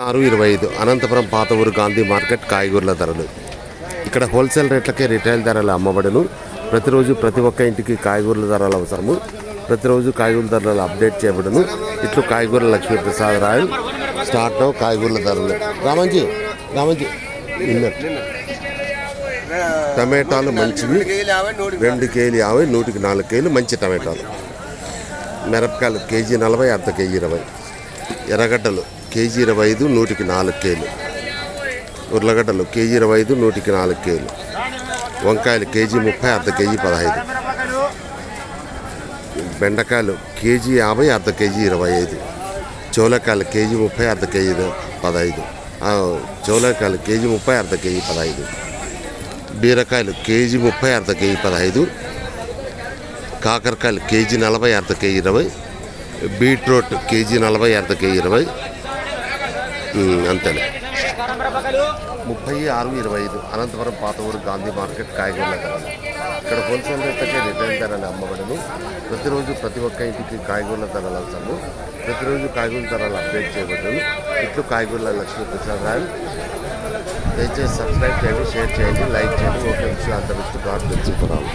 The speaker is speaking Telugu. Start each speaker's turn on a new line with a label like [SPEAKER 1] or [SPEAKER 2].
[SPEAKER 1] ఆరు ఇరవై ఐదు. అనంతపురం పాత ఊరు గాంధీ మార్కెట్ కాయగూరల ధరలు. ఇక్కడ హోల్సేల్ రేట్లకే రిటైల్ ధరలు అమ్మబడును ప్రతిరోజు ప్రతి ఒక్క ఇంటికి కాయగూరల ధరలు అవసరము. ప్రతిరోజు కాయగూరల ధరలు అప్డేట్ చేయబడును. ఇట్లు కాయగూరల లక్ష్మీప్రసాద్ రాయల్. స్టార్ట్ అవు కాయగూరల ధరలు. రామంజీ రామంజీ. టమాటాలు మంచివి. రెండు కేజీలు యాభై నూటికి నాలుగు కేజీలు మంచి టమాటాలు. మిరపకాయలు కేజీ నలభై అర్ధ కేజీ ఇరవై. ఎర్రగడ్డలు కేజీ ఇరవై ఐదు నూటికి నాలుగు కేలు. ఉర్లగడ్డలు కేజీ ఇరవై ఐదు నూటికి నాలుగు కేలు. వంకాయలు కేజీ ముప్పై అర్ధ కేజీ పదహైదు. బెండకాయలు కేజీ యాభై అర్ధ కేజీ ఇరవై ఐదు. చోలకాయలు కేజీ ముప్పై అర్ధ కేజీ పదహైదు. చోలకాయలు కేజీ ముప్పై అర్ధ కేజీ పదహైదు. బీరకాయలు కేజీ ముప్పై అర్ధ కేజీ పదహైదు. కాకరకాయలు కేజీ నలభై అర్ధ కేజీ ఇరవై. బీట్రూట్ కేజీ నలభై అర్ధ కేజీ ఇరవై. అంతేనే ముప్పై ఆరు ఇరవై ఐదు అనంతపురం పాత ఊరు గాంధీ మార్కెట్ కాయగూరల ధరలు ఇక్కడ హోల్సేల్ రేట్లకే రిటైల్ ధరలు అమ్మబడను ప్రతిరోజు ప్రతి ఒక్క ఇంటికి కాయగూరల ధరలు అవసరము ప్రతిరోజు కాయగూరల ధరలు అప్డేట్ చేయబడ్డాను ఇట్లు కాయగూరల లక్ష్మీ ప్రసాద్ రాయల్. దయచేసి సబ్స్క్రైబ్ చేయండి షేర్ చేయండి లైక్ చేయండి. ఓకే అంత విషయం గాడ్ తెలుసుకున్నాము